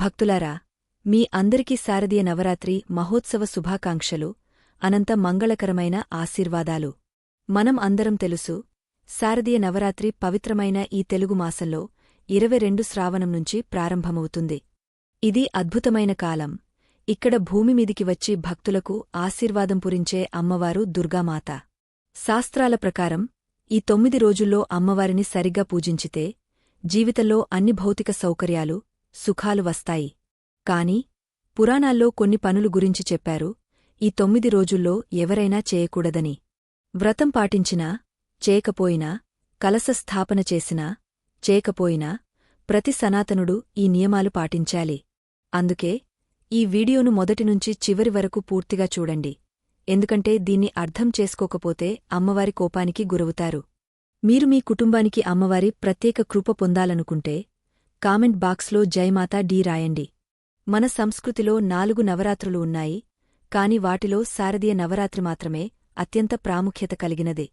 భక్తులారా మీ అందరికీ శారదీయ నవరాత్రి మహోత్సవ శుభాకాంక్షలు అనంత మంగళకరమైన ఆశీర్వాదాలు. మనం అందరం తెలుసు శారదీయ నవరాత్రి పవిత్రమైన ఈ తెలుగు మాసంలో ఇరవై రెండు శ్రావణం నుంచి ప్రారంభమవుతుంది. ఇది అద్భుతమైన కాలం. ఇక్కడ భూమిమీదికి వచ్చి భక్తులకు ఆశీర్వాదం పురించే అమ్మవారు దుర్గామాత. శాస్త్రాల ప్రకారం ఈ తొమ్మిది రోజుల్లో అమ్మవారిని సరిగ్గా పూజించితే జీవితంలో అన్ని భౌతిక సౌకర్యాలు సుఖాలు వస్తాయి. కాని పురాణాల్లో కొన్ని పనులు గురించి చెప్పారు. ఈ తొమ్మిది రోజుల్లో ఎవరైనా చేయకూడదని. వ్రతం పాటించినా చేయకపోయినా కలశ స్థాపన చేసినా చేయకపోయినా ప్రతి సనాతనుడు ఈ నియమాలు పాటించాలి. అందుకే ఈ వీడియోను మొదటినుంచి చివరి వరకు పూర్తిగా చూడండి. ఎందుకంటే దీన్ని అర్థం చేసుకోకపోతే అమ్మవారి కోపానికి గురవుతారు. మీరు మీ కుటుంబానికి అమ్మవారి ప్రత్యేక కృప పొందాలనుకుంటే కామెంట్ బాక్స్లో జైమాతా డీ రాయండి. మన సంస్కృతిలో నాలుగు నవరాత్రులు ఉన్నాయి కాని వాటిలో శారదీయ నవరాత్రి మాత్రమే అత్యంత ప్రాముఖ్యత కలిగినదే.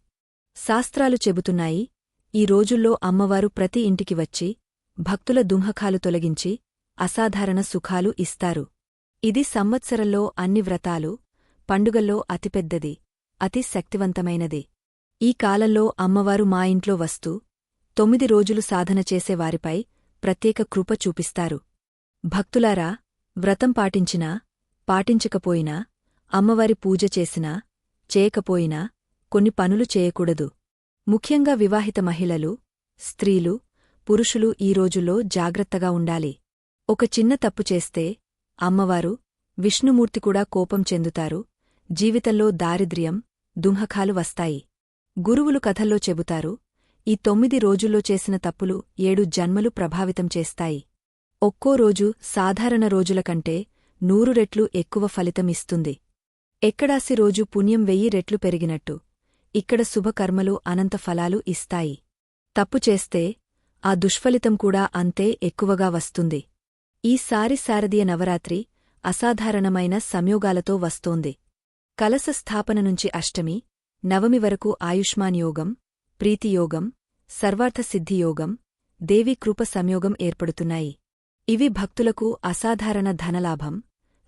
శాస్త్రాలు చెబుతున్నాయి ఈ రోజుల్లో అమ్మవారు ప్రతి ఇంటికి వచ్చి భక్తుల దుంహకాలు తొలగించి అసాధారణ సుఖాలు ఇస్తారు. ఇది సంవత్సరంలో అన్ని వ్రతాలు పండుగల్లో అతిపెద్దది అతి శక్తివంతమైనది. ఈ కాలంలో అమ్మవారు మా ఇంట్లో వస్తూ తొమ్మిది రోజులు సాధన చేసేవారిపై ప్రత్యేక కృప చూపిస్తారు. భక్తులారా వ్రతం పాటించినా పాటించకపోయినా అమ్మవారి పూజ చేసినా చేయకపోయినా కొన్ని పనులు చేయకూడదు. ముఖ్యంగా వివాహిత మహిళలు స్త్రీలు పురుషులు ఈ రోజుల్లో జాగ్రత్తగా ఉండాలి. ఒక చిన్న తప్పు చేస్తే అమ్మవారు విష్ణుమూర్తి కూడా కోపం చెందుతారు. జీవితంలో దారిద్ర్యం దుంహకాలు వస్తాయి. గురువులు కథల్లో చెబుతారు ఈ తొమ్మిది రోజుల్లో చేసిన తప్పులు ఏడు జన్మలు ప్రభావితం చేస్తాయి. ఒక్కో రోజు సాధారణ రోజుల కంటే నూరు రెట్లు ఎక్కువ ఫలితమిస్తుంది ఎక్కడాసి రోజు పుణ్యం వెయ్యి రెట్లు పెరిగినట్టు. ఇక్కడ శుభకర్మలు అనంత ఫలాలు ఇస్తాయి. తప్పు చేస్తే ఆ దుష్ఫలితం కూడా అంతే ఎక్కువగా వస్తుంది. ఈసారి శారదీయ నవరాత్రి అసాధారణమైన సంయోగాలతో వస్తోంది. కలశ స్థాపన నుంచి అష్టమి నవమి వరకు ఆయుష్మాన్ యోగం ప్రీతియోగం సర్వార్థసిద్ధియోగం దేవీ కృప సంయోగం ఏర్పడుతున్నాయి. ఇవి భక్తులకు అసాధారణ ధనలాభం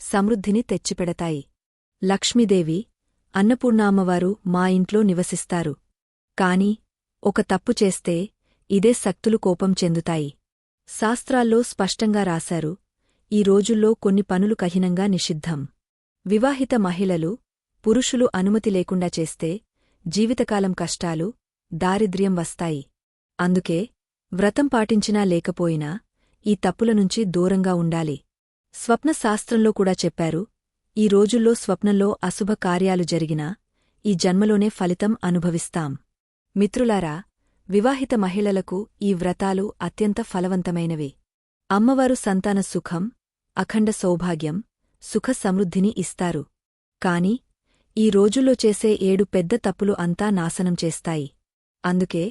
సమృద్ధిని తెచ్చిపెడతాయి. లక్ష్మీదేవి అన్నపూర్ణామ్మవారు మా ఇంట్లో నివసిస్తారు. కాని ఒక తప్పు చేస్తే ఇదే శక్తులు కోపం చెందుతాయి. శాస్త్రాల్లో స్పష్టంగా రాశారు ఈ రోజుల్లో కొన్ని పనులు కహినంగా నిషిద్ధం. వివాహిత మహిళలు పురుషులు అనుమతి లేకుండా చేస్తే జీవితకాలం కష్టాలు దారిద్ర్యం వస్తాయి. అందుకే వ్రతం పాటించినా లేకపోయినా ఈ తప్పుల నుంచి దూరంగా ఉండాలి. స్వప్న శాస్త్రంలో కూడా చెప్పారు ఈ రోజుల్లో స్వప్నంలో అశుభ కార్యాలు జరిగినా ఈ జన్మలోనే ఫలితం అనుభవిస్తాం. మిత్రులారా వివాహిత మహిళలకు ఈ వ్రతాలు అత్యంత ఫలవంతమైనవి. అమ్మవారు సంతాన సుఖం అఖండ సౌభాగ్యం సుఖ సమృద్ధిని ఇస్తారు. కాని ఈ రోజుల్లో చేసే ఏడు పెద్ద తప్పులు అంతా నాశనం చేస్తాయి. అందుకే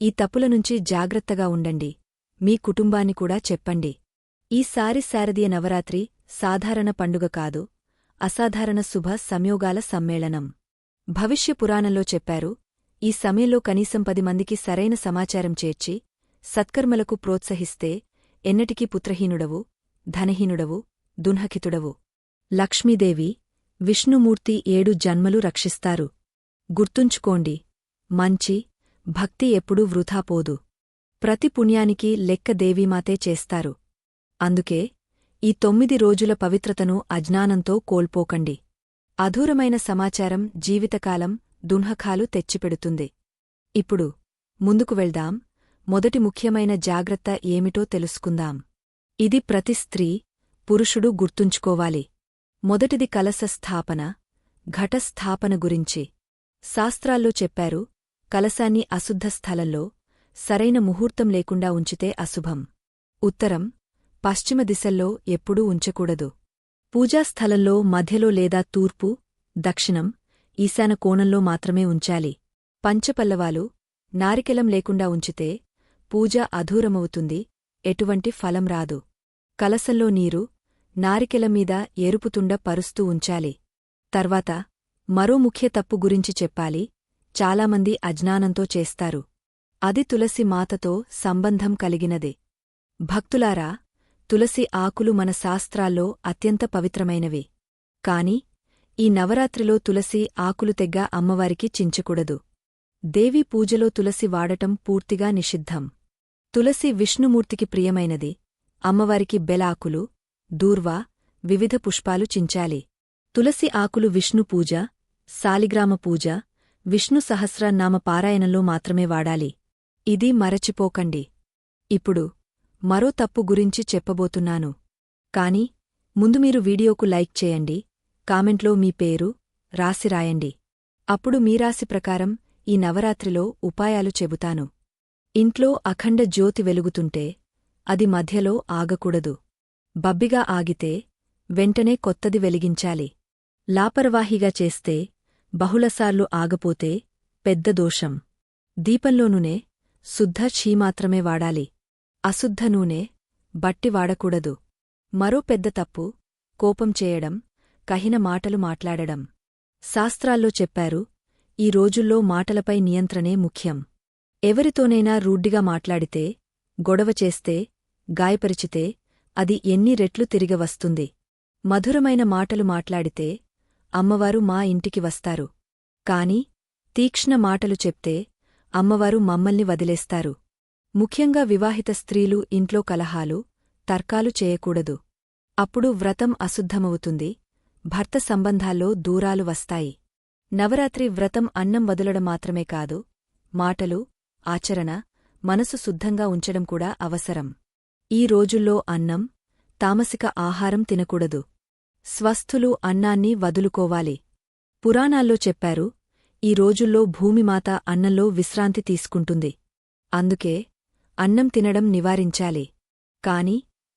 ఈ తప్పుల నుంచి జాగ్రత్తగా ఉండండి. మీ కుటుంబాన్ని కూడా చెప్పండి. ఈసారి శారదీయ నవరాత్రి సాధారణ పండుగ కాదు అసాధారణ శుభ సంయోగాల సమ్మేళనం. భవిష్య పురాణంలో చెప్పారు ఈ సమయంలో కనీసం పది మందికి సరైన సమాచారం చేర్చి సత్కర్మలకు ప్రోత్సహిస్తే ఎన్నటికీ పుత్రహీనుడవు ధనహీనుడవు దున్హకితుడవు. లక్ష్మీదేవి విష్ణుమూర్తి ఏడు జన్మలు రక్షిస్తారు. గుర్తుంచుకోండి మంచి భక్తి ఎప్పుడూ వృథాపోదు ప్రతి పుణ్యానికి లెక్క దేవీమాతే చేస్తారు. అందుకే ఈ తొమ్మిది రోజుల పవిత్రతను అజ్ఞానంతో కోల్పోకండి. అధూరమైన సమాచారం జీవితకాలం దున్హకాలు తెచ్చిపెడుతుంది. ఇప్పుడు ముందుకు వెళ్దాం. మొదటి ముఖ్యమైన జాగ్రత్త ఏమిటో తెలుసుకుందాం. ఇది ప్రతి స్త్రీ పురుషుడు గుర్తుంచుకోవాలి. మొదటిది కలశ స్థాపన ఘటస్థాపన గురించి. శాస్త్రాల్లో చెప్పారు కలశాన్ని అశుద్ధ స్థలంలో సరైన ముహూర్తం లేకుండా ఉంచితే అశుభం. ఉత్తరం పశ్చిమ దిశల్లో ఎప్పుడూ ఉంచకూడదు. పూజాస్థలంలో మధ్యలో లేదా తూర్పు దక్షిణం ఈశాన కోణంలో మాత్రమే ఉంచాలి. పంచపల్లవాలు నారికెలం లేకుండా ఉంచితే పూజ అధూరమవుతుంది ఎటువంటి ఫలం రాదు. కలసంలో నీరు నారికెలం మీద ఎరుపుతుండ పరుస్తూ ఉంచాలి. తర్వాత మరో ముఖ్య తప్పు గురించి చెప్పాలి. చాలామంది అజ్ఞానంతో చేస్తారు. అది తులసి మాతతో సంబంధం కలిగినదే. భక్తులారా తులసి ఆకులు మన శాస్త్రాల్లో అత్యంత పవిత్రమైనవి. కాని ఈ నవరాత్రిలో తులసి ఆకులు తెగ్గ అమ్మవారికి చించకూడదు. దేవీ పూజలో తులసి వాడటం పూర్తిగా నిషిద్ధం. తులసి విష్ణుమూర్తికి ప్రియమైనది. అమ్మవారికి బెలాకులు దూర్వా వివిధ పుష్పాలు చించాలి. తులసి ఆకులు విష్ణు పూజ సాలిగ్రామ పూజ విష్ణు సహస్రనామ పారాయణలో మాత్రమే వాడాలి. ఇది మరచిపోకండి. ఇప్పుడు మరో తప్పు గురించి చెప్పబోతున్నాను. కాని ముందు మీరు వీడియోకు లైక్ చేయండి. కామెంట్లో మీ పేరు రాసి రాయండి. అప్పుడు మీ రాశి ప్రకారం ఈ నవరాత్రిలో ఉపాయాలు చెబుతాను. ఇంట్లో అఖండ జ్యోతి వెలుగుతుంటే అది మధ్యలో ఆగకూడదు. బబ్బిగా ఆగితే వెంటనే కొత్తది వెలిగించాలి. లాపర్వాహిగా చేస్తే బహుళసార్లు ఆగపోతే పెద్ద దోషం. దీపంలో నూనె శుద్ధ ఛీ మాత్రమే వాడాలి. అశుద్ధ నూనె బట్టి వాడకూడదు. మరో పెద్ద తప్పు కోపం చేయడం కహిన మాటలు మాట్లాడడం. శాస్త్రాల్లో చెప్పారు ఈ రోజుల్లో మాటలపై నియంత్రణే ముఖ్యం. ఎవరితోనైనా రూడ్డిగా మాట్లాడితే గొడవ చేస్తే గాయపరిచితే అది ఎన్ని రెట్లు తిరిగి వస్తుంది. మధురమైన మాటలు మాట్లాడితే అమ్మవారు మా ఇంటికి వస్తారు. కాని తీక్ష్ణ మాటలు చెప్తే అమ్మవారు మమ్మల్ని వదిలేస్తారు. ముఖ్యంగా వివాహిత స్త్రీలు ఇంట్లో కలహాలు తర్కాలు చేయకూడదు. అప్పుడు వ్రతం అశుద్ధమవుతుంది. భర్త సంబంధాల్లో దూరాలు వస్తాయి. నవరాత్రి వ్రతం అన్నం వదలడం మాత్రమే కాదు మాటలు ఆచరణ మనసు శుద్ధంగా ఉంచడం కూడా అవసరం. ఈ రోజుల్లో అన్నం తామసిక ఆహారం తినకూడదు. స్వస్థులు అన్నాన్ని వదులుకోవాలి. పురాణాల్లో చెప్పారు ఈ రోజుల్లో భూమిమాత అన్నంలో విశ్రాంతి తీసుకుంటుంది. అందుకే అన్నం తినడం నివారించాలి. కాని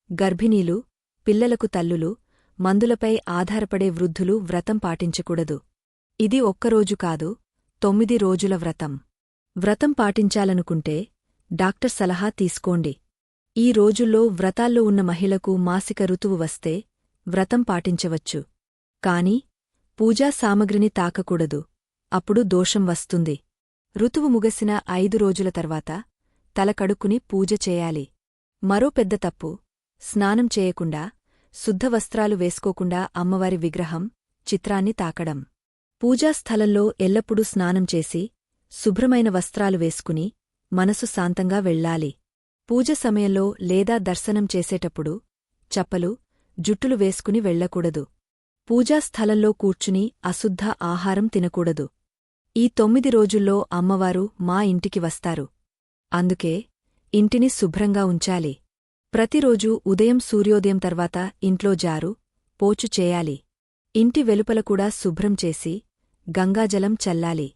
గర్భిణీలు పిల్లలకు తల్లులు మందులపై ఆధారపడే వృద్ధులు వ్రతం పాటించకూడదు. ఇది ఒక్కరోజు కాదు తొమ్మిది రోజుల వ్రతం. వ్రతం పాటించాలనుకుంటే డాక్టర్ సలహా తీసుకోండి. ఈ రోజుల్లో వ్రతాల్లో ఉన్న మహిళకు మాసిక ఋతువు వస్తే వ్రతం పాటించవచ్చు. కాని పూజా సామగ్రిని తాకకూడదు. అప్పుడు దోషం వస్తుంది. ఋతువు ముగసిన ఐదు రోజుల తర్వాత తల కడుక్కుని పూజ చేయాలి. మరో పెద్ద తప్పు స్నానం చేయకుండా శుద్ధ వస్త్రాలు వేసుకోకుండా అమ్మవారి విగ్రహం చిత్రాన్ని తాకడం. పూజాస్థలంలో ఎల్లప్పుడూ స్నానం చేసి శుభ్రమైన వస్త్రాలు వేసుకుని మనసు శాంతంగా వెళ్ళాలి. పూజ సమయంలో లేదా దర్శనం చేసేటప్పుడు చప్పలు జుట్టులు వేసుకుని వెళ్ళకూడదు పూజాస్థలంలో కూర్చుని అశుద్ధ ఆహారం తినకూడదు. ఈ తొమ్మిది రోజుల్లో అమ్మవారు మా ఇంటికి వస్తారు. అందుకే ఇంటిని శుభ్రంగా ఉంచాలి. ప్రతిరోజూ ఉదయం సూర్యోదయం తర్వాత ఇంట్లో జారు పోచు చేయాలి. ఇంటి వెలుపల కూడా శుభ్రం చేసి గంగాజలం చల్లాలి.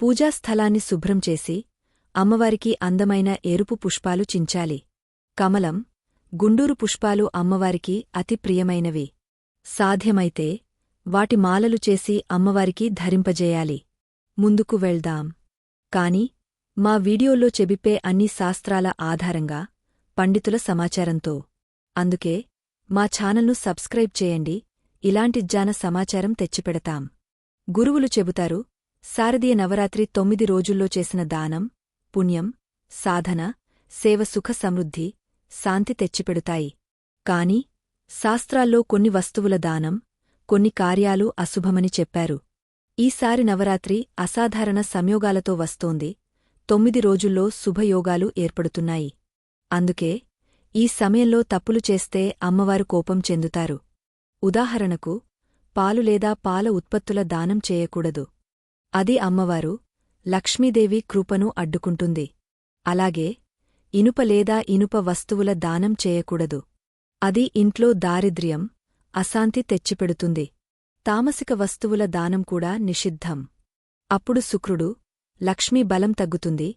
పూజాస్థలాన్ని శుభ్రం చేసి అమ్మవారికి అందమైన ఎరుపు పుష్పాలు చించాలి. కమలం గుండూరు పుష్పాలు అమ్మవారికి అతి ప్రియమైనవి. సాధ్యమైతే వాటి మాలలు చేసి అమ్మవారికి ధరింపజేయాలి. ముందుకు వెళ్దాం. కాని మా వీడియోలో చెబిపే అన్ని శాస్త్రాల ఆధారంగా పండితుల సమాచారంతో. అందుకే మా ఛానల్ను సబ్స్క్రైబ్ చేయండి. ఇలాంటి జాన సమాచారం తెచ్చిపెడతాం. గురువులు చెబుతారు శారదీయ నవరాత్రి తొమ్మిది రోజుల్లో చేసిన దానం పుణ్యం సాధన సేవ సుఖ సమృద్ధి శాంతి తెచ్చిపెడుతాయి. కాని శాస్త్రాల్లో కొన్ని వస్తువుల దానం కొన్ని కార్యాలు అశుభమని చెప్పారు. ఈసారి నవరాత్రి అసాధారణ సంయోగాలతో వస్తోంది. తొమ్మిది రోజుల్లో శుభయోగాలు ఏర్పడుతున్నాయి. అందుకే ఈ సమయంలో తప్పులు చేస్తే అమ్మవారు కోపం చెందుతారు. ఉదాహరణకు పాలు లేదా పాల ఉత్పత్తుల దానం చేయకూడదు. అది అమ్మవారు లక్ష్మీదేవి కృపను అడ్డుకుంటుంది. అలాగే ఇనుప లేదా ఇనుప వస్తువుల దానం చేయకూడదు. అది ఇంట్లో దారిద్ర్యం అశాంతి తెచ్చిపెడుతుంది. తామసిక వస్తువుల దానం కూడా నిషిద్ధం. అప్పుడు శుక్రుడు లక్ష్మీ బలం తగ్గుతుంది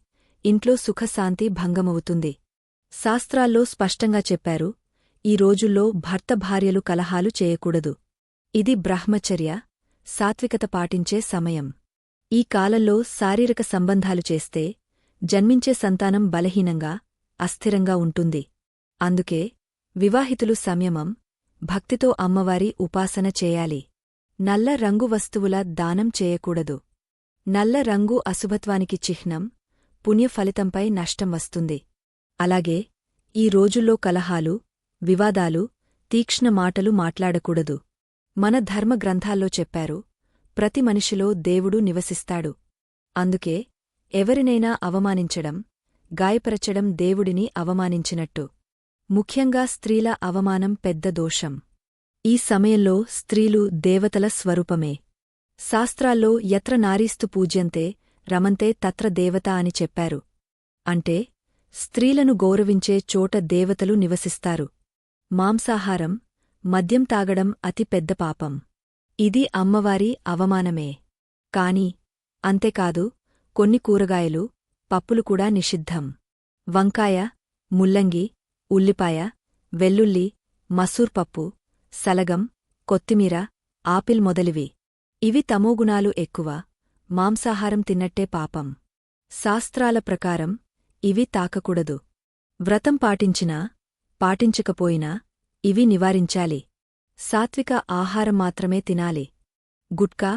ఇంట్లో సుఖశాంతి భంగమవుతుంది. శాస్త్రాల్లో స్పష్టంగా చెప్పారు ఈ రోజుల్లో భర్త భార్యలు కలహాలు చేయకూడదు. ఇది బ్రహ్మచర్య సాత్వికత పాటించే సమయం. ఈ కాలంలో శారీరక సంబంధాలు చేస్తే జన్మించే సంతానం బలహీనంగా అస్థిరంగా ఉంటుంది. అందుకే వివాహితులు సంయమం భక్తితో అమ్మవారి ఉపాసన చేయాలి. నల్ల రంగు వస్తువుల దానం చేయకూడదు. నల్ల రంగు అశుభత్వానికి చిహ్నం పుణ్యఫలితంపై నష్టం వస్తుంది. అలాగే ఈ రోజుల్లో కలహాలు వివాదాలు తీక్ష్ణ మాటలు మాట్లాడకూడదు. మన ధర్మ గ్రంథాల్లో చెప్పారు ప్రతి మనిషిలో దేవుడు నివసిస్తాడు. అందుకే ఎవరినైనా అవమానించడం గాయపరచడం దేవుడిని అవమానించినట్టు. ముఖ్యంగా స్త్రీల అవమానం పెద్ద దోషం. ఈ సమయంలో స్త్రీలు దేవతల స్వరూపమే. శాస్త్రాల్లో యత్ర నారీస్తు పూజ్యంతే రమంతే తత్ర దేవత అని చెప్పారు. అంటే స్త్రీలను గౌరవించే చోట దేవతలు నివసిస్తారు. మాంసాహారం మద్యం తాగడం అతి పెద్ద పాపం. ఇది అమ్మవారి అవమానమే. కాని అంతేకాదు కొన్ని కూరగాయలు పప్పులు కూడా నిషిద్ధం. వంకాయ ముల్లంగి ఉల్లిపాయ వెల్లుల్లి మసూర్పప్పు సలగం కొత్తిమీర ఆపిల్ మొదలివి. ఇవి తమోగుణాలు ఎక్కువ. మాంసాహారం తిన్నట్టే పాపం. శాస్త్రాల ప్రకారం ఇవి తాకకూడదు. వ్రతం పాటించినా పాటించకపోయినా ఇవి నివారించాలి. సాత్విక ఆహారం మాత్రమే తినాలి. గుట్కా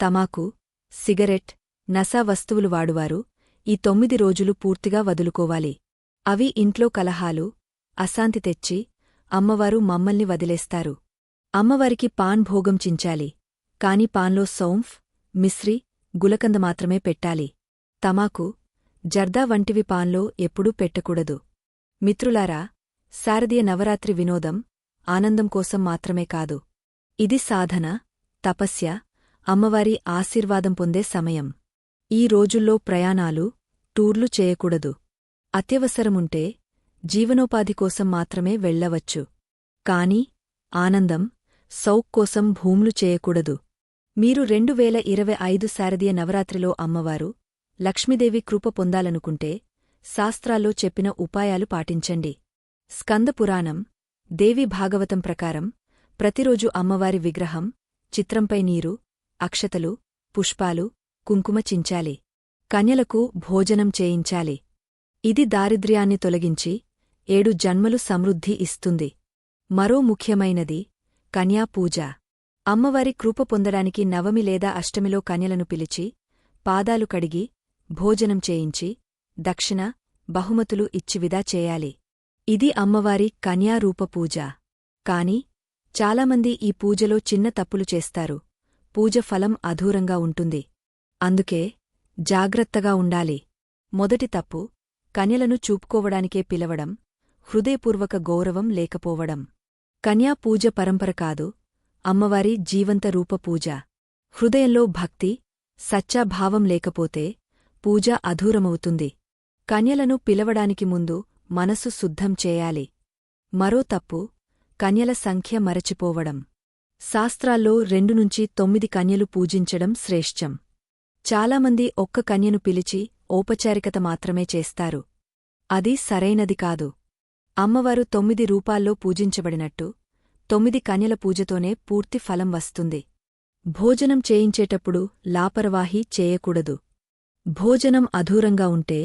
తమాకు సిగరెట్ నసా వస్తువులు వాడువారు ఈ తొమ్మిది రోజులు పూర్తిగా వదులుకోవాలి. అవి ఇంట్లో కలహాలు అశాంతి తెచ్చి అమ్మవారు మమ్మల్ని వదిలేస్తారు. అమ్మవారికి పాన్ భోగం చించాలి. కాని పాన్లో సౌంఫ్ మిశ్రి గులకంద మాత్రమే పెట్టాలి. తమాకు జర్దా వంటివి పాన్లో ఎప్పుడూ పెట్టకూడదు. మిత్రులారా శారదీయ నవరాత్రి వినోదం ఆనందం కోసం మాత్రమే కాదు. ఇది సాధన తపస్య అమ్మవారి ఆశీర్వాదం పొందే సమయం. ఈ రోజుల్లో ప్రయాణాలు టూర్లు చేయకూడదు. అత్యవసరముంటే జీవనోపాధి కోసం మాత్రమే వెళ్ళవచ్చు కాని ఆనందం సౌక్ కోసం భూములు చేయకూడదు. మీరు రెండు వేల ఇరవై ఐదు శారదీయ నవరాత్రిలో అమ్మవారు లక్ష్మీదేవి కృప పొందాలనుకుంటే శాస్త్రాల్లో చెప్పిన ఉపాయాలు పాటించండి. స్కందపురాణం దేవి భాగవతం ప్రకారం ప్రతిరోజు అమ్మవారి విగ్రహం చిత్రంపై నీరు అక్షతలు పుష్పాలు కుంకుమ చించాలి. కన్యలకు భోజనం చేయించాలి. ఇది దారిద్ర్యాన్ని తొలగించి ఏడు జన్మలు సమృద్ధి ఇస్తుంది. మరో ముఖ్యమైనది కన్యాపూజ అమ్మవారి కృప పొందడానికి నవమి లేదా అష్టమిలో కన్యలను పిలిచి పాదాలు కడిగి భోజనం చేయించి దక్షిణ బహుమతులు ఇచ్చివిదా చేయాలి. ఇది అమ్మవారి కన్యారూప పూజ. కాని చాలామంది ఈ పూజలో చిన్న తప్పులు చేస్తారు. పూజ ఫలం అధూరంగా ఉంటుంది. అందుకే జాగ్రత్తగా ఉండాలి. మొదటి తప్పు కన్యలను చూపుకోవడానికే పిలవడం హృదయపూర్వక గౌరవం లేకపోవడం. కన్యా పూజ పరంపర కాదు అమ్మవారి జీవంత రూప పూజ. హృదయంలో భక్తి సచ్చాభావం లేకపోతే పూజ అధూరమవుతుంది. కన్యలను పిలవడానికి ముందు మనసు శుద్ధం చేయాలి. మరో తప్పు కన్యల సంఖ్య మరచిపోవడం. శాస్త్రాల్లో రెండు నుంచి తొమ్మిది కన్యలు పూజించడం శ్రేష్టం. చాలామంది ఒక్క కన్యను పిలిచి ఔపచారికత మాత్రమే చేస్తారు. అది సరైనది కాదు. అమ్మవారు తొమ్మిది రూపాల్లో పూజించబడినట్టు తొమ్మిది కన్యల పూజతోనే పూర్తి ఫలం వస్తుంది. భోజనం చేయించేటప్పుడు లాపరవాహీ చేయకూడదు. భోజనం అధూరంగా ఉంటే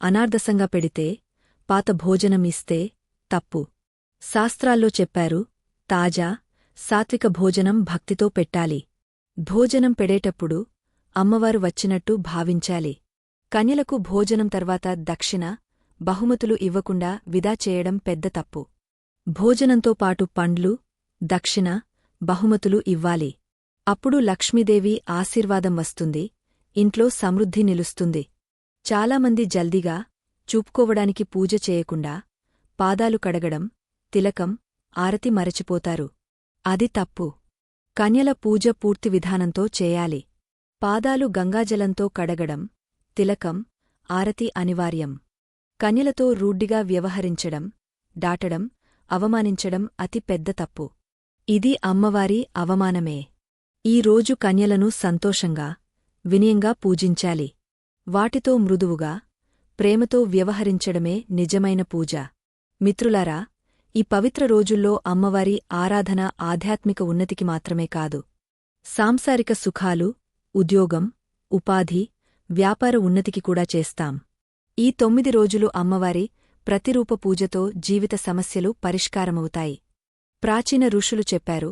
అనార్దసంగా పెడితే పాత భోజనం ఇస్తే తప్పు. శాస్త్రాల్లో చెప్పారు తాజా సాత్విక భోజనం భక్తితో పెట్టాలి. భోజనం పెడేటప్పుడు అమ్మవారు వచ్చినట్టు భావించాలి. కన్యలకు భోజనం తర్వాత దక్షిణ బహుమతులు ఇవ్వకుండా విదా చేయడం పెద్ద తప్పు. భోజనంతో పాటు పండ్లు దక్షిణ బహుమతులు ఇవ్వాలి. అప్పుడు లక్ష్మీదేవి ఆశీర్వాదం వస్తుంది ఇంట్లో సమృద్ధి నిలుస్తుంది. చాలామంది జల్దిగా చూపుకోవడానికి పూజ చేయకుండా పాదాలు కడగడం తిలకం ఆరతి మరచిపోతారు. అది తప్పు. కన్యల పూజ పూర్తి విధానంతో చేయాలి. పాదాలు గంగాజలంతో కడగడం తిలకం ఆరతి అనివార్యం. కన్యలతో రూడ్డిగా వ్యవహరించడం దాటడం అవమానించడం అతి పెద్ద తప్పు. ఇది అమ్మవారి అవమానమే. ఈ రోజు కన్యలను సంతోషంగా వినయంగా పూజించాలి. వాటితో మృదువుగా ప్రేమతో వ్యవహరించడమే నిజమైన పూజ. మిత్రులారా ఈ పవిత్ర రోజుల్లో అమ్మవారి ఆరాధన ఆధ్యాత్మిక ఉన్నతికి మాత్రమే కాదు. సాంసారిక సుఖాలు ఉద్యోగం ఉపాధి వ్యాపార ఉన్నతికి కూడా చేస్తాం. ఈ తొమ్మిది రోజులు అమ్మవారి ప్రతిరూప పూజతో జీవిత సమస్యలు పరిష్కారమవుతాయి. ప్రాచీన ఋషులు చెప్పారు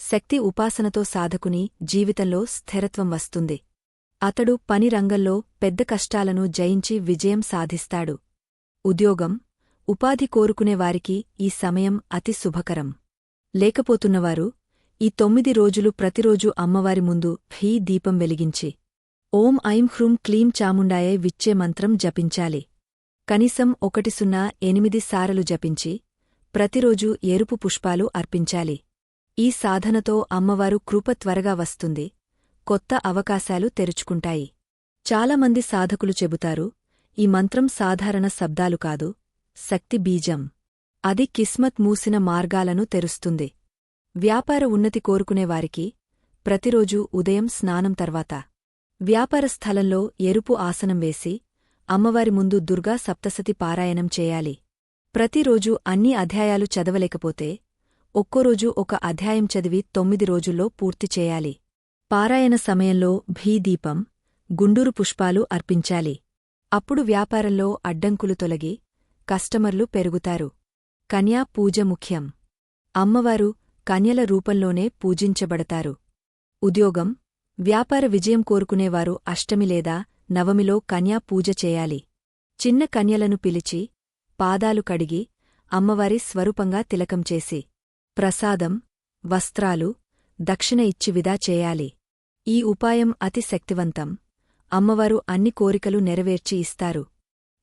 శక్తి ఉపాసనతో సాధకుని జీవితంలో స్థిరత్వం వస్తుంది. అతడు పని రంగంలో పెద్ద కష్టాలను జయించి విజయం సాధిస్తాడు. ఉద్యోగం ఉపాధి కోరుకునేవారికి ఈ సమయం అతి శుభకరం. లేకపోతున్నవారు ఈ తొమ్మిది రోజులు ప్రతిరోజు అమ్మవారి ముందు భీ దీపం వెలిగించి ఓం ఐం హ్రూం క్లీం చాముండాయే విచ్చే మంత్రం జపించాలి. కనీసం ఒకటి సున్నా ఎనిమిది సారలు జపించి ప్రతిరోజూ ఎరుపు పుష్పాలు అర్పించాలి. ఈ సాధనతో అమ్మవారు కృప త్వరగా వస్తుంది కొత్త అవకాశాలు తెరుచుకుంటాయి. చాలామంది సాధకులు చెబుతారు ఈ మంత్రం సాధారణ శబ్దాలు కాదు శక్తి బీజం. అది కిస్మత్ మూసిన మార్గాలను తెరుస్తుంది. వ్యాపార ఉన్నతి కోరుకునేవారికి ప్రతిరోజూ ఉదయం స్నానం తర్వాత వ్యాపార స్థలంలో ఎరుపు ఆసనం వేసి అమ్మవారి ముందు దుర్గా సప్తసతి పారాయణం చేయాలి. ప్రతిరోజూ అన్ని అధ్యాయాలు చదవలేకపోతే ఒక్కోరోజు ఒక అధ్యాయం చదివి తొమ్మిది రోజుల్లో పూర్తి చేయాలి. పారాయణ సమయంలో భీదీపం గుండూరు పుష్పాలు అర్పించాలి. అప్పుడు వ్యాపారంలో అడ్డంకులు తొలగి కస్టమర్లు పెరుగుతారు. కన్యా పూజ ముఖ్యం. అమ్మవారు కన్యల రూపంలోనే పూజించబడతారు. ఉద్యోగం వ్యాపార విజయం కోరుకునేవారు అష్టమి లేదా నవమిలో కన్యా పూజ చేయాలి. చిన్న కన్యలను పిలిచి పాదాలు కడిగి అమ్మవారి స్వరూపంగా తిలకం చేసి ప్రసాదం వస్త్రాలు దక్షిణ ఇచ్చి విదా చేయాలి. ఈ ఉపాయం అతి శక్తివంతం. అమ్మవారు అన్ని కోరికలు నెరవేర్చి ఇస్తారు.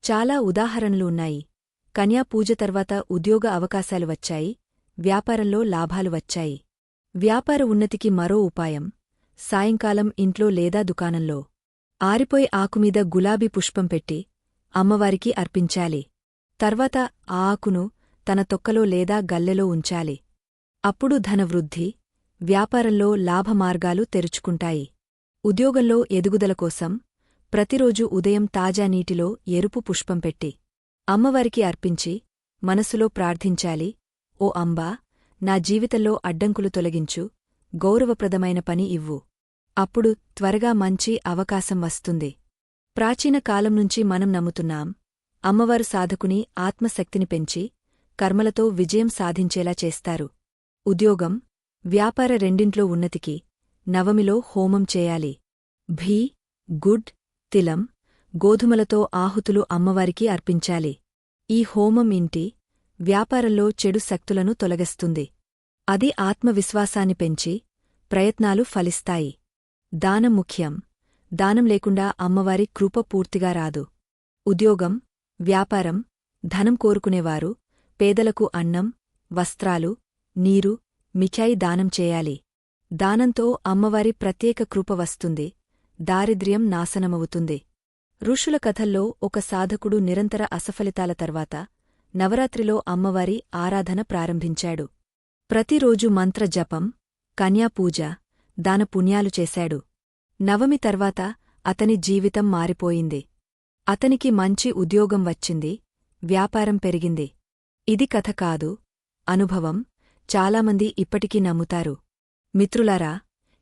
చాలా ఉదాహరణలు ఉన్నాయి. కన్యా పూజ తర్వాత ఉద్యోగ అవకాశాలు వచ్చాయి. వ్యాపారంలో లాభాలు వచ్చాయి. వ్యాపార ఉన్నతికి మరో ఉపాయం సాయంకాలం ఇంట్లో లేదా దుకాణంలో. ఆరిపోయి ఆకుమీద గులాబీ పుష్పం పెట్టి అమ్మవారికి అర్పించాలి. తర్వాత ఆ ఆకును తన తొక్కలో లేదా గల్లెలో ఉంచాలి. అప్పుడు ధనవృద్ధి వ్యాపారంలో లాభమార్గాలు తెరుచుకుంటాయి. ఉద్యోగంలో ఎదుగుదల కోసం ప్రతిరోజు ఉదయం తాజా నీటిలో ఎరుపు పుష్పం పెట్టి అమ్మవారికి అర్పించి మనసులో ప్రార్థించాలి. ఓ అంబా నా జీవితంలో అడ్డంకులు తొలగించు గౌరవప్రదమైన పని ఇవ్వు. అప్పుడు త్వరగా మంచి అవకాశం వస్తుంది. ప్రాచీన కాలం నుంచి మనం నమ్ముతున్నాం అమ్మవారు సాధకుని ఆత్మశక్తిని పెంచి కర్మలతో విజయం సాధించేలా చేస్తారు. ఉద్యోగం వ్యాపార రెండింట్లో ఉన్నతికి నవమిలో హోమం చేయాలి. భీ గుడ్ తిలం గోధుమలతో ఆహుతులు అమ్మవారికి అర్పించాలి. ఈ హోమం ఇంటి వ్యాపారంలో చెడు శక్తులను తొలగిస్తుంది. అది ఆత్మవిశ్వాసాన్ని పెంచి ప్రయత్నాలు ఫలిస్తాయి. దానం ముఖ్యం. దానం లేకుండా అమ్మవారి కృప పూర్తిగా రాదు. ఉద్యోగం వ్యాపారం ధనం కోరుకునేవారు పేదలకు అన్నం వస్త్రాలు నీరు మిఠాయి దానం చేయాలి. దానంతో అమ్మవారి ప్రత్యేక కృప వస్తుంది. దారిద్ర్యం నాశనమవుతుంది. ఋషుల కథల్లో ఒక సాధకుడు నిరంతర అసఫలితాల తర్వాత నవరాత్రిలో అమ్మవారి ఆరాధన ప్రారంభించాడు. ప్రతిరోజు మంత్ర జపం కన్యాపూజ దాన పుణ్యాలు చేశాడు. నవమి తర్వాత అతని జీవితం మారిపోయింది. అతనికి మంచి ఉద్యోగం వచ్చింది వ్యాపారం పెరిగింది. ఇది కథ కాదు అనుభవం చాలామంది ఇప్పటికీ నమ్ముతారు. మిత్రులారా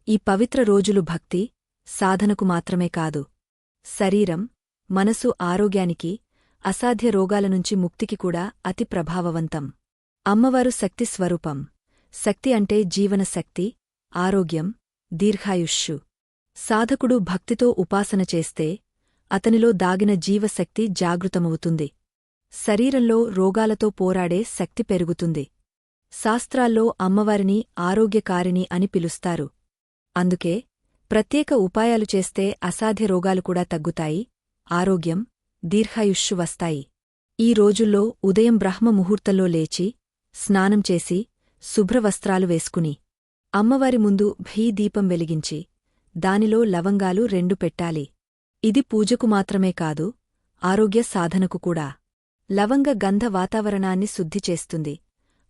ఈ పవిత్ర రోజులు భక్తి సాధనకు మాత్రమే కాదు. శరీరం మనసు ఆరోగ్యానికి అసాధ్య రోగాల నుంచి ముక్తికి కూడా అతి ప్రభావవంతం. అమ్మవారు శక్తి స్వరూపం. శక్తి అంటే జీవనశక్తి ఆరోగ్యం దీర్ఘాయుష్షు. సాధకుడు భక్తితో ఉపాసన చేస్తే అతనిలో దాగిన జీవశక్తి జాగృతమవుతుంది. శరీరంలో రోగాలతో పోరాడే శక్తి పెరుగుతుంది. శాస్త్రాల్లో అమ్మవారిని ఆరోగ్యకారిణి అని పిలుస్తారు. అందుకే ప్రత్యేక ఉపాయాలు చేస్తే అసాధ్య రోగాలు కూడా తగ్గుతాయి. ఆరోగ్యం దీర్ఘాయుష్షు వస్తాయి. ఈ రోజుల్లో ఉదయం బ్రహ్మ ముహూర్తంలో లేచి స్నానం చేసి శుభ్రవస్త్రాలు వేసుకుని అమ్మవారి ముందు భీ దీపం వెలిగించి దానిలో లవంగాలు రెండు పెట్టాలి. ఇది పూజకు మాత్రమే కాదు ఆరోగ్య సాధనకు కూడా. లవంగ గంధ వాతావరణాన్ని శుద్ధి చేస్తుంది.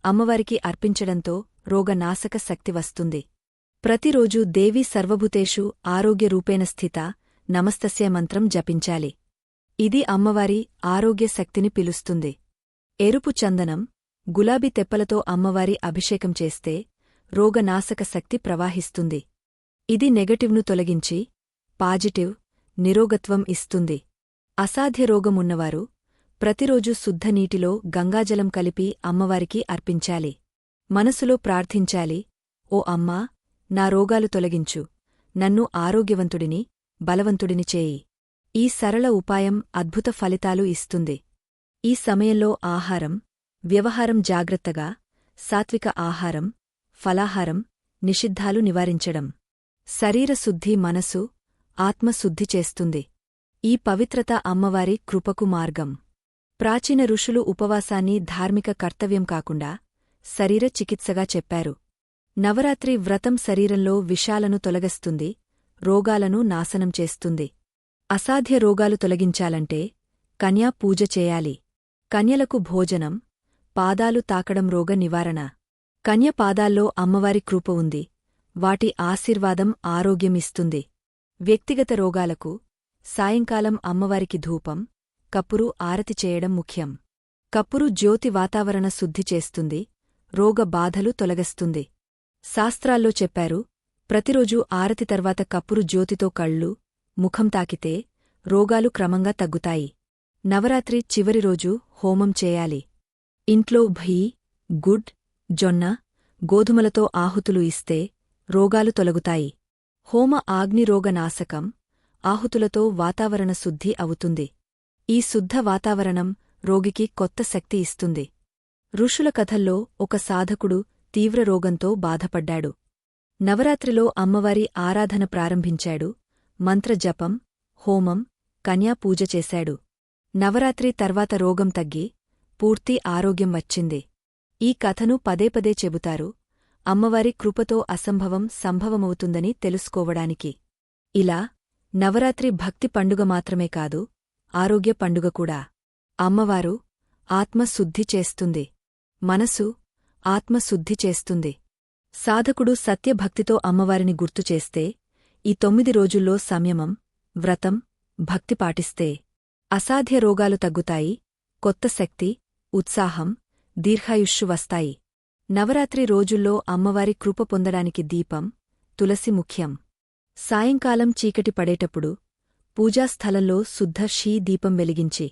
అమ్మవారికి అర్పించడంతో రోగనాశక శక్తి వస్తుంది. ప్రతిరోజూ దేవీ సర్వభూతేషు ఆరోగ్య రూపేణ స్థిత నమస్తస్య మంత్రం జపించాలి. ఇది అమ్మవారి ఆరోగ్య శక్తిని పిలుస్తుంది. ఎరుపు చందనం గులాబీ తెప్పలతో అమ్మవారి అభిషేకం చేస్తే రోగనాశక శక్తి ప్రవాహిస్తుంది. ఇది నెగటివ్ను తొలగించి పాజిటివ్ నిరోగత్వం ఇస్తుంది. అసాధ్య రోగమున్నవారు ప్రతిరోజు శుద్ధ నీటిలో గంగాజలం కలిపి అమ్మవారికి అర్పించాలి. మనసులో ప్రార్థించాలి ఓ అమ్మా నా రోగాలు తొలగించు. నన్ను ఆరోగ్యవంతుడిని బలవంతుడిని చేయి. ఈ సరళ ఉపాయం అద్భుత ఫలితాలు ఇస్తుంది. ఈ సమయంలో ఆహారం వ్యవహారం జాగ్రత్తగా సాత్విక ఆహారం ఫలాహారం నిషిద్ధాలు నివారించడం. శరీరశుద్ధి మనసు ఆత్మశుద్ధి చేస్తుంది. ఈ పవిత్రత అమ్మవారి కృపకు మార్గం. ప్రాచీన ఋషులు ఉపవాసాన్ని ధార్మిక కర్తవ్యం కాకుండా శరీర చికిత్సగా చెప్పారు. నవరాత్రి వ్రతం శరీరంలో విషాలను తొలగస్తుంది రోగాలను నాశనం చేస్తుంది. అసాధ్య రోగాలు తొలగించాలంటే కన్యా పూజ చేయాలి. కన్యలకు భోజనం పాదాలు తాకడం రోగ నివారణ. కన్య పాదాల్లో అమ్మవారి కృప ఉంది. వాటి ఆశీర్వాదం ఆరోగ్యమిస్తుంది వ్యక్తిగత రోగాలకు సాయంకాలం అమ్మవారికి ధూపం కప్పురు ఆరతి చేయడం ముఖ్యం. కప్పురు జ్యోతి వాతావరణ శుద్ధి చేస్తుంది రోగ బాధలు తొలగస్తుంది. శాస్త్రాల్లో చెప్పారు ప్రతిరోజూ ఆరతి తర్వాత కప్పురు జ్యోతితో కళ్ళు ముఖం తాకితే రోగాలు క్రమంగా తగ్గుతాయి. నవరాత్రి చివరి రోజు హోమం చేయాలి. ఇంట్లో భీ గుడ్ జొన్న గోధుమలతో ఆహుతులు ఇస్తే రోగాలు తొలగుతాయి. హోమ ఆగ్నిరోగనాశకం ఆహుతులతో వాతావరణ శుద్ధి అవుతుంది. ఈ శుద్ధ వాతావరణం రోగికి కొత్త శక్తి ఇస్తుంది. ఋషుల కథల్లో ఒక సాధకుడు తీవ్ర రోగంతో బాధపడ్డాడు. నవరాత్రిలో అమ్మవారి ఆరాధన ప్రారంభించాడు. మంత్రజపం హోమం కన్యాపూజ చేశాడు. నవరాత్రి తర్వాత రోగం తగ్గి పూర్తి ఆరోగ్యం వచ్చింది. ఈ కథను పదే పదే చెబుతారు. అమ్మవారి కృపతో అసంభవం సంభవమవుతుందని తెలుసుకోవడానికి. ఇలా నవరాత్రి భక్తి పండుగ మాత్రమే కాదు ఆరోగ్య పండుగ కూడా. అమ్మవారు ఆత్మశుద్ధి చేస్తుంది. మనసు ఆత్మశుద్ధి చేస్తుంది. సాధకుడు సత్యభక్తితో అమ్మవారిని గుర్తుచేస్తే ఈ తొమ్మిది రోజుల్లో సంయమం వ్రతం భక్తి పాటిస్తే అసాధ్య రోగాలు తగ్గుతాయి కొత్త శక్తి ఉత్సాహం దీర్ఘాయుష్షు వస్తాయి. నవరాత్రి రోజుల్లో అమ్మవారి కృప పొందడానికి దీపం తులసి ముఖ్యం. సాయంకాలం చీకటి పడేటప్పుడు పూజాస్థలంలో శుద్ధ షీ దీపం వెలిగించి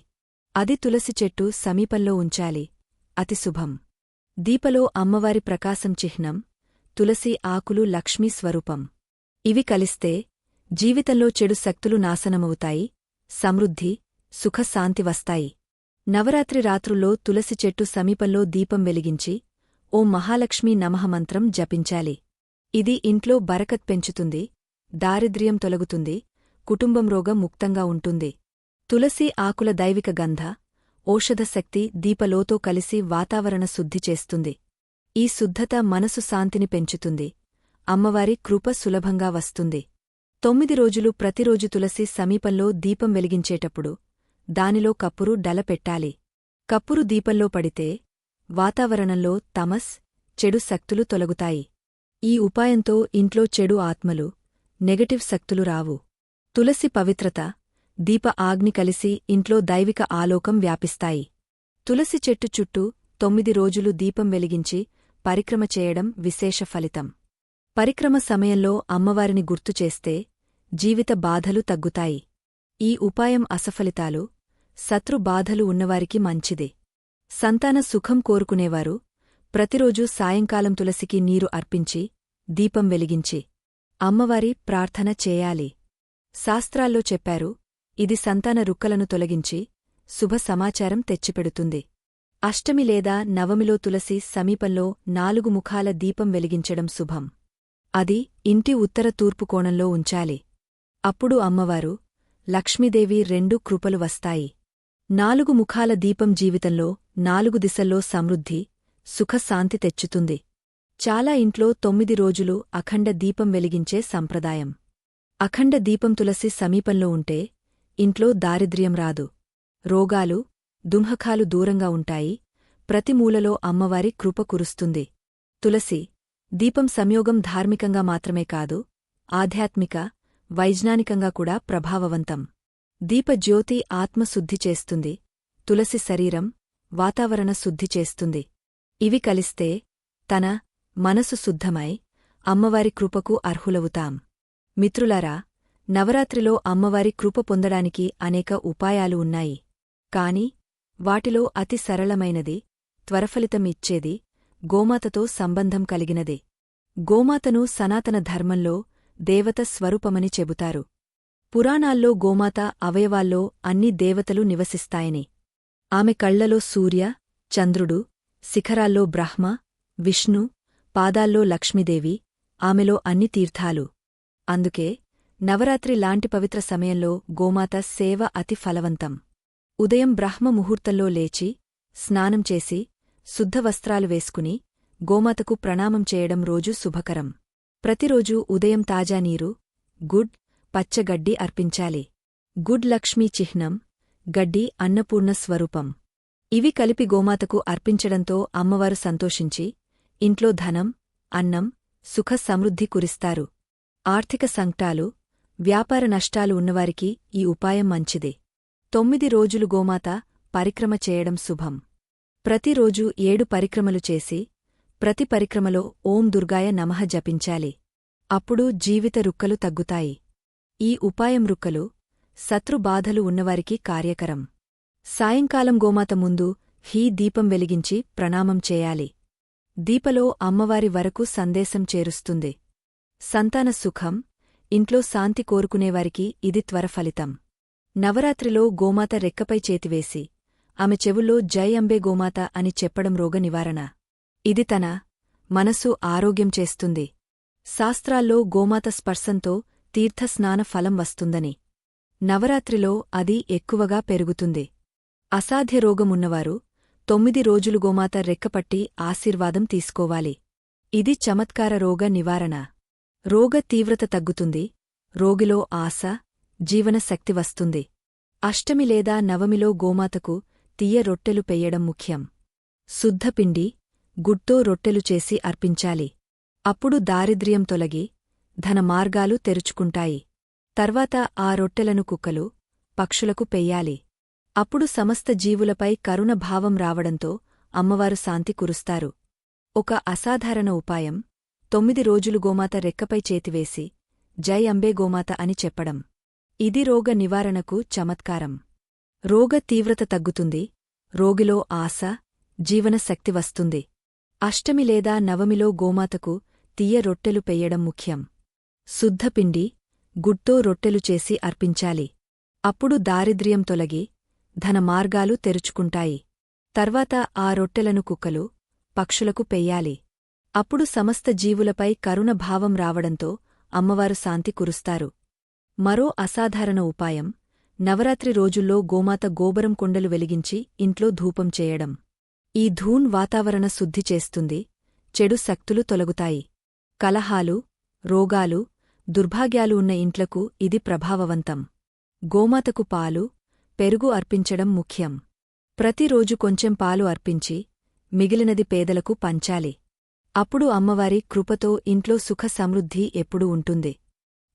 అది తులసి చెట్టు సమీపంలో ఉంచాలి అతి శుభం. దీపలో అమ్మవారి ప్రకాశం చిహ్నం తులసి ఆకులు లక్ష్మీ స్వరూపం. ఇవి కలిస్తే జీవితంలో చెడు శక్తులు నాశనమవుతాయి సమృద్ధి సుఖశాంతి వస్తాయి. నవరాత్రి రాత్రుల్లో తులసి చెట్టు సమీపంలో దీపం వెలిగించి ఓ మహాలక్ష్మీ నమహమంత్రం జపించాలి. ఇది ఇంట్లో బరకత్ పెంచుతుంది దారిద్ర్యం తొలగుతుంది కుటుంబం రోగం ముక్తంగా ఉంటుంది. తులసి ఆకుల దైవిక గంధ ఓషధశక్తి దీపలోతో కలిసి వాతావరణ శుద్ధి చేస్తుంది. ఈ శుద్ధత మనసు శాంతిని పెంచుతుంది. అమ్మవారి కృప సులభంగా వస్తుంది. తొమ్మిది రోజులు ప్రతిరోజు తులసి సమీపంలో దీపం వెలిగించేటప్పుడు దానిలో కప్పురు డల పెట్టాలి. కప్పురు దీపంలో పడితే వాతావరణంలో తమస్ చెడు శక్తులు తొలగుతాయి. ఈ ఉపాయంతో ఇంట్లో చెడు ఆత్మలు నెగటివ్ శక్తులు రావు. తులసి పవిత్రత దీప ఆగ్ని కలిసి ఇంట్లో దైవిక ఆలోకం వ్యాపిస్తాయి. తులసి చెట్టు చుట్టూ తొమ్మిది రోజులు దీపం వెలిగించి పరిక్రమ చేయడం విశేష ఫలితం. పరిక్రమ సమయంలో అమ్మవారిని గుర్తుచేస్తే జీవిత బాధలు తగ్గుతాయి. ఈ ఉపాయం అసఫలితాలు శత్రు బాధలు ఉన్నవారికి మంచిది. సంతాన సుఖం కోరుకునేవారు ప్రతిరోజూ సాయంకాలం తులసికి నీరు అర్పించి దీపం వెలిగించి అమ్మవారి ప్రార్థన చేయాలి. శాస్త్రాల్లో చెప్పారు ఇది సంతాన రుక్కలను తొలగించి శుభ సమాచారం తెచ్చిపెడుతుంది. అష్టమి లేదా నవమిలో తులసి సమీపంలో నాలుగు ముఖాల దీపం వెలిగించడం శుభం. అది ఇంటి ఉత్తర తూర్పు కోణంలో ఉంచాలి. అప్పుడు అమ్మవారు లక్ష్మీదేవి రెండు కృపలు వస్తాయి. నాలుగు ముఖాల దీపం జీవితంలో నాలుగు దిశల్లో సమృద్ధి సుఖశాంతి తెచ్చుతుంది. చాలా ఇంట్లో తొమ్మిది రోజులు అఖండ దీపం వెలిగించే సంప్రదాయం. అఖండ దీపం తులసి సమీపంలో ఉంటే ఇంట్లో దారిద్ర్యం రాదు. రోగాలు దుంహకాలు దూరంగా ఉంటాయి. ప్రతి మూలలో అమ్మవారి కృప కురుస్తుంది. తులసి దీపం సంయోగం ధార్మికంగా మాత్రమే కాదు ఆధ్యాత్మిక వైజ్ఞానికంగా కూడా ప్రభావవంతం. దీపజ్యోతి ఆత్మశుద్ధి చేస్తుంది తులసి శరీరం వాతావరణ శుద్ధి చేస్తుంది. ఇవి కలిస్తే తన మనసు శుద్ధమై అమ్మవారి కృపకు అర్హులవుతాం. మిత్రులారా నవరాత్రిలో అమ్మవారి కృప పొందడానికి అనేక ఉపాయాలు ఉన్నాయి. కాని వాటిలో అతి సరళమైనది త్వరఫలితం ఇచ్చేది గోమాతతో సంబంధం కలిగినదే. గోమాతను సనాతన ధర్మంలో దేవత స్వరూపమని చెబుతారు. పురాణాల్లో గోమాత అవయవాల్లో అన్ని దేవతలు నివసిస్తాయని. ఆమె కళ్ళలో సూర్య చంద్రుడు శిఖరాల్లో బ్రహ్మ విష్ణు పాదాల్లో లక్ష్మీదేవి ఆమెలో అన్ని తీర్థాలు. అందుకే నవరాత్రి లాంటి పవిత్ర సమయంలో గోమాత సేవ అతి ఫలవంతం. ఉదయం బ్రహ్మ ముహూర్తంలో లేచి స్నానం చేసి శుద్ధ వస్త్రాలు వేసుకుని గోమాతకు ప్రణామం చేయడం రోజు శుభకరం. ప్రతిరోజూ ఉదయం తాజా నీరు గుడ్ పచ్చగడ్డి అర్పించాలి. గుడ్ లక్ష్మీ చిహ్నం గడ్డి అన్నపూర్ణ స్వరూపం. ఇవి కలిపి గోమాతకు అర్పించడంతో అమ్మవారు సంతోషించి ఇంట్లో ధనం అన్నం సుఖ సమృద్ధి కురిస్తారు. ఆర్థిక సంకటాలు వ్యాపార నష్టాలు ఉన్నవారికి ఈ ఉపాయం మంచిదే. తొమ్మిది రోజులు గోమాత పరిక్రమ చేయడం శుభం. ప్రతిరోజూ ఏడు పరిక్రమలు చేసి ప్రతి పరిక్రమలో ఓం దుర్గాయ నమః జపించాలి. అప్పుడు జీవిత రుక్కలు తగ్గుతాయి. ఈ ఉపాయం రుక్కలు శత్రుబాధలు ఉన్నవారికి కార్యకరం. సాయంకాలం గోమాత ముందు హీ దీపం వెలిగించి ప్రణామం చేయాలి. దీపలో అమ్మవారి వరకు సందేశం చేరుస్తుంది. సంతాన సుఖం ఇంట్లో శాంతి కోరుకునేవారికి ఇది త్వరఫలితం నవరాత్రిలో గోమాత రెక్కపై చేతివేసి ఆమె చెవుల్లో జై అంబే గోమాత అని చెప్పడం రోగ నివారణ. ఇది తన మనసు ఆరోగ్యం చేస్తుంది. శాస్త్రాల్లో గోమాత స్పర్శంతో తీర్థస్నాన ఫలం వస్తుందని. నవరాత్రిలో అది ఎక్కువగా పెరుగుతుంది. అసాధ్య రోగమున్నవారు తొమ్మిది రోజులు గోమాత రెక్కపట్టి ఆశీర్వాదం తీసుకోవాలి. ఇది చమత్కార రోగ నివారణ. రోగ తీవ్రత తగ్గుతుంది. రోగిలో ఆశ జీవనశక్తి వస్తుంది. అష్టమి లేదా నవమిలో గోమాతకు తీయ రొట్టెలు పెయ్యడం ముఖ్యం. శుద్ధపిండి గుడ్తో రొట్టెలు చేసి అర్పించాలి. అప్పుడు దారిద్ర్యం తొలగి ధన మార్గాలు తెరుచుకుంటాయి. తర్వాత ఆ రొట్టెలను కుక్కలు పక్షులకు పెయ్యాలి అప్పుడు సమస్త జీవులపై కరుణ భావం రావడంతో అమ్మవారు శాంతి కురుస్తారు. ఒక అసాధారణ ఉపాయం తొమ్మిది రోజులు గోమాత రెక్కపై చేతివేసి జై అంబే గోమాత అని చెప్పడం. ఇది రోగ నివారణకు చమత్కారం. రోగ తీవ్రత తగ్గుతుంది రోగిలో ఆశ జీవన శక్తి వస్తుంది. అష్టమి లేదా నవమిలో గోమాతకు తీయ రొట్టెలు పెయ్యడం ముఖ్యం. శుద్ధపిండి గుడ్తో రొట్టెలు చేసి అర్పించాలి. అప్పుడు దారిద్ర్యం తొలగి ధన మార్గాలు తెరుచుకుంటాయి. తర్వాత ఆ రొట్టెలను కుక్కలు పక్షులకు పెయ్యాలి అప్పుడు సమస్త జీవులపై కరుణ భావం రావడంతో అమ్మవారు శాంతి కురుస్తారు. మరో అసాధారణ ఉపాయం నవరాత్రి రోజుల్లో గోమాత గోబరం కొండలు వెలిగించి ఇంట్లో ధూపం చేయడం. ఈ ధూన్ వాతావరణ శుద్ధి చేస్తుంది చెడు శక్తులు తొలగుతాయి. కలహాలు రోగాలు దుర్భాగ్యాలు ఉన్న ఇంట్లకు ఇది ప్రభావవంతం. గోమాతకు పాలు పెరుగు అర్పించడం ముఖ్యం. ప్రతిరోజు కొంచెం పాలు అర్పించి మిగిలినది పేదలకు పంచాలి. అప్పుడు అమ్మవారి కృపతో ఇంట్లో సుఖ సమృద్ధి ఎప్పుడూ ఉంటుంది.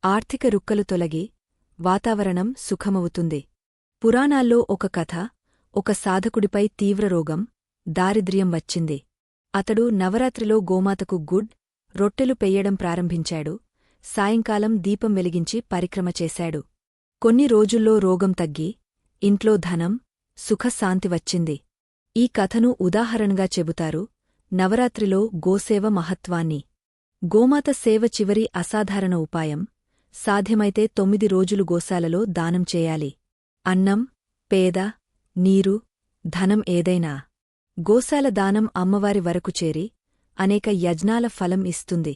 ఆర్థిక రుక్కలు తొలగి వాతావరణం సుఖమవుతుంది. పురాణాల్లో ఒక కథ ఒక సాధకుడిపై తీవ్రరోగం దారిద్ర్యం వచ్చింది. అతడు నవరాత్రిలో గోమాతకు గుడ్ రొట్టెలు పెయ్యడం ప్రారంభించాడు. సాయంకాలం దీపం వెలిగించి పరిక్రమ చేశాడు. కొన్ని రోజుల్లో రోగం తగ్గి ఇంట్లో ధనం సుఖశాంతి వచ్చింది. ఈ కథను ఉదాహరణగా చెబుతారు నవరాత్రిలో గోసేవ మహత్వాన్ని. గోమాత సేవ చివరి అసాధారణ ఉపాయం సాధ్యమైతే తొమ్మిది రోజులు గోశాలలో దానం చేయాలి. అన్నం పేద నీరు ధనం ఏదైనా. గోశాల దానం అమ్మవారి వరకు చేరి అనేక యజ్ఞాల ఫలం ఇస్తుంది.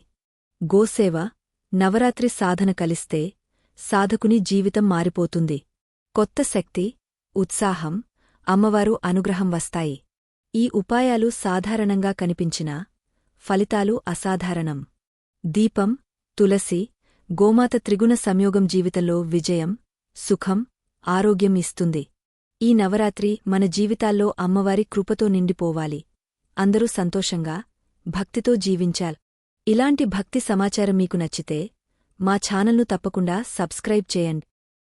గోసేవ నవరాత్రి సాధన కలిస్తే సాధకుని జీవితం మారిపోతుంది. కొత్త శక్తి ఉత్సాహం అమ్మవారు అనుగ్రహం వస్తాయి. ఈ ఉపాయాలు సాధారణంగా కనిపించినా ఫలితాలు అసాధారణం. దీపం తులసి గోమాత త్రిగుణ సంయోగం జీవితంలో విజయం సుఖం ఆరోగ్యం ఇస్తుంది. ఈ నవరాత్రి మన జీవితాల్లో అమ్మవారి కృపతో నిండిపోవాలి. అందరూ సంతోషంగా భక్తితో జీవించాల్. ఇలాంటి భక్తి సమాచారం మీకు నచ్చితే మా ఛానల్ను తప్పకుండా సబ్స్క్రైబ్ చేయండి.